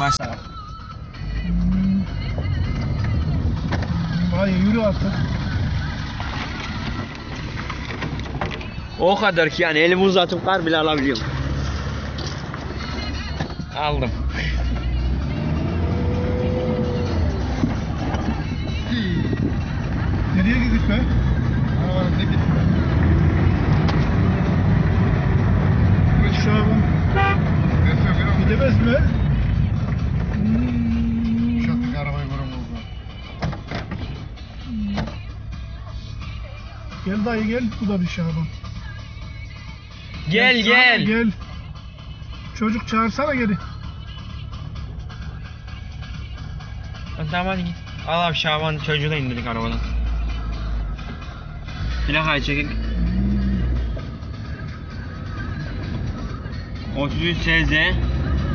Başla. Hayır yürü artık. O kadar ki yani elimi uzatıp kar bile alabiliyorum. Aldım. Nereye gidiyorsun be? Arabanın ne gitti? Şu an Neyse biraz gidemez mi? Gel dayı gel. Bu da bir Şaban. Gel Şaban, gel. Gel. Çocuk çağırsana geri. Tamam hadi git. Al abi Şaban çocuğu da indirdik arabadan. Plakayı çekik. 33 SZ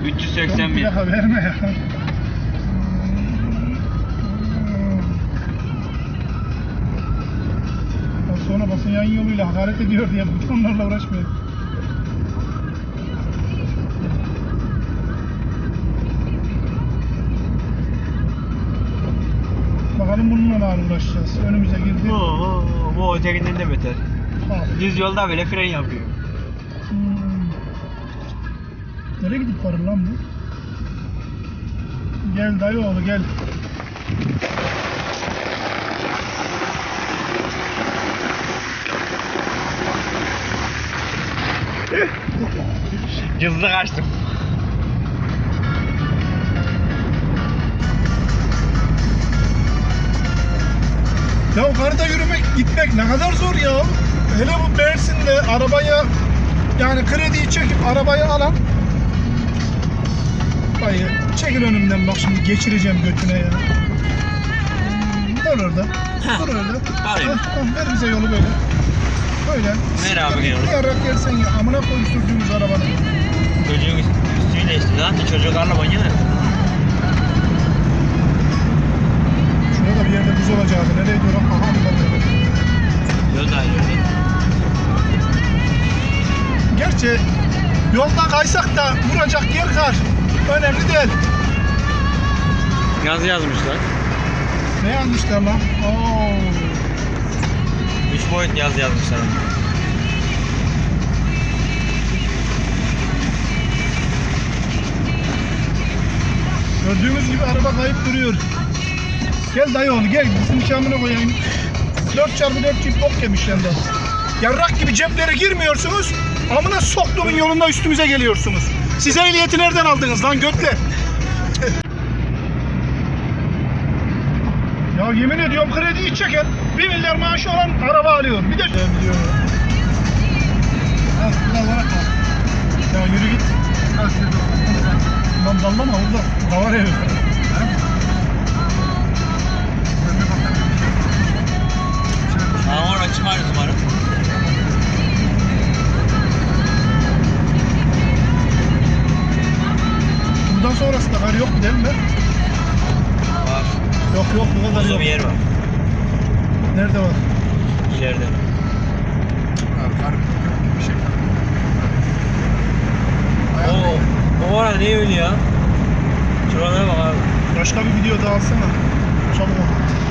381. Plaka verme ya. Sonra basın yayın yoluyla hakaret ediyor diye butonlarla uğraşmıyor. Bakalım bununla ne uğraşacağız. Önümüze girdi. Oo, bu ötekinden de beter. Al. Düz yolda bile fren yapıyor. Hmm. Nereye gidip varır lan bu? Gel dayı oğlu gel. Hızlı kaçtım. Ya karda yürümek, gitmek ne kadar zor ya. Hele bu Mersin'de arabaya yani krediyi çekip arabayı alan Dayı çekil önümden bak şimdi geçireceğim götüne ya. Dur orada. Dur orada. Hah, ver bize yolu böyle. Böyle. Ver abi yolu. Bir yarak gelsen ya. Amına koy sürdüğümüz arabanı. Çocuğun üstüyle işte. Zaten çocuklarla oynuyor. Şurada bir yerde buz olacaktı. Nereye diyorum? Aha anladım. Yolda ayrılıyor. Gerçi yolda kaysak da vuracak yer kar. Önemli değil. Yazı yazmışlar. Ne yazmışlar lan? Oo. Üç boyut yazı yazmışlar. Gördüğünüz gibi araba kayıp duruyor. Gel dayı oğlu gel bizim nişanını koyayım. 4x4 çift bok yemiş yanında. Yarrak gibi ceplere girmiyorsunuz. Amına soktuğumun yolunda üstümüze geliyorsunuz. Siz ehliyeti nereden aldınız lan götle? ya yemin ediyorum krediyi çeken 1 milyar maaşı olan araba alıyor. Bir de... Ben biliyorum. Ha, burada var mı? Ya yürü git. Ha, şurada. Lan dallama orada. Davar evi. Aa orada çıkar umarım. Bundan sonrası da kar yok değil mi? Var. Yok yok bu kadar Uzun yok. bir yer var. Nerede var? İleride. Şey. Oo, o arada ne öyle ya? Şuralara bak abi. Başka bir video daha alsana. Çabuk ol.